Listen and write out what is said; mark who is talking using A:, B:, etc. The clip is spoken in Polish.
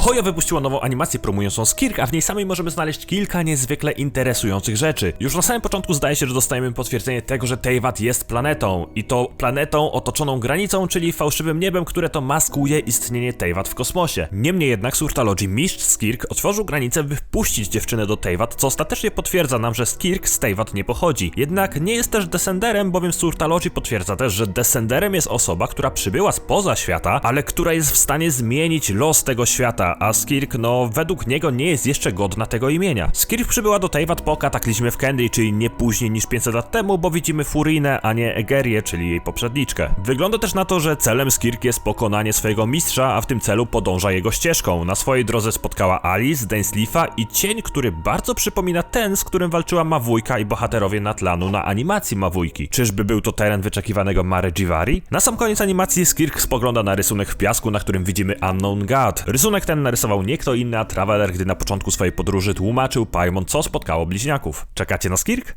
A: Hoyo wypuściła nową animację promującą Skirk, a w niej samej możemy znaleźć kilka niezwykle interesujących rzeczy. Już na samym początku zdaje się, że dostajemy potwierdzenie tego, że Teyvat jest planetą. I to planetą otoczoną granicą, czyli fałszywym niebem, które to maskuje istnienie Teyvat w kosmosie. Niemniej jednak Surtalogy mistrz Skirk otworzył granicę, by wpuścić dziewczynę do Teyvat, co ostatecznie potwierdza nam, że Skirk z Teyvat nie pochodzi. Jednak nie jest też Descenderem, bowiem Surtalogy potwierdza też, że Descenderem jest osoba, która przybyła spoza świata, ale która jest w stanie zmienić los tego świata, a Skirk, no, według niego nie jest jeszcze godna tego imienia. Skirk przybyła do Teyvat po kataklizmie w Candy, czyli nie później niż 500 lat temu, bo widzimy Furinę, a nie Egerię, czyli jej poprzedniczkę. Wygląda też na to, że celem Skirk jest pokonanie swojego mistrza, a w tym celu podąża jego ścieżką. Na swojej drodze spotkała Alice, Dainsleefa i cień, który bardzo przypomina ten, z którym walczyła Mawujka i bohaterowie Natlanu na animacji Mawujki. Czyżby był to teren wyczekiwanego Mare Jivari? Na sam koniec animacji Skirk spogląda na rysunek w piasku, na którym widzimy Unknown God. Rysunek ten narysował nie kto inny, a Traveler, gdy na początku swojej podróży tłumaczył Paimon, co spotkało bliźniaków. Czekacie na Skirk?